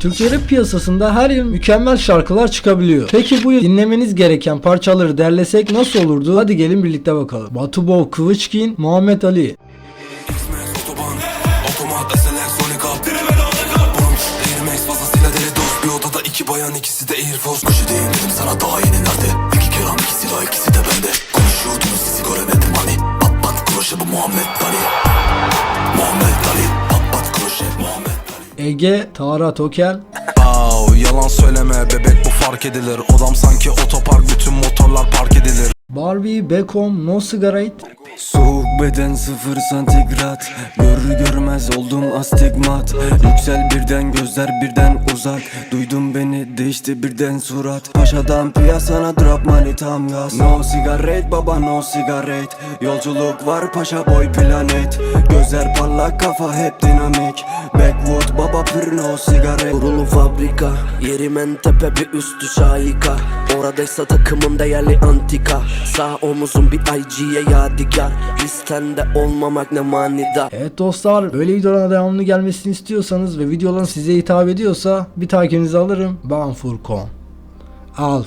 Türkçe rap piyasasında her yıl mükemmel şarkılar çıkabiliyor. Peki bu yıl dinlemeniz gereken parçaları derlesek nasıl olurdu? Hadi gelin birlikte bakalım. Batu Bov, Kıvıçkin, Muhammed Ali. İki bayan ikisi de Air Force Köşedeyim dedim sana daha yeni nerede İki kelam iki silah ikisi de bende Konuşuyordunuz sizi göremedim hani pat kroşe bu Muhammed Ali Ege, Tara Tokel. Au yalan söyleme bebek bu fark edilir. Odam sanki otopark bütün motorlar park edilir. Barbie, Beckham, No Cigarette. Soğuk beden sıfır santigrat. Görür görmez oldum astigmat. Yüksel birden gözler birden uzak. Duydum beni değişti birden surat. Paşadan piyasana drop money tam gaz. No cigarette baba no cigarette. Yolculuk var paşa boy planet. Gözler parlak kafa hep dinamik Backwood baba pür no cigarette Kurulu fabrika Yerim en tepe bir üstü şahika Oradaysa takımım değerli antika Sağ omuzum bir IG'ye yadigar Listende olmamak ne manidar Evet dostlar böyle videoların devamlı gelmesini istiyorsanız ve videoların size hitap ediyorsa bir takibinizi alırım. Ben Furkon. Al.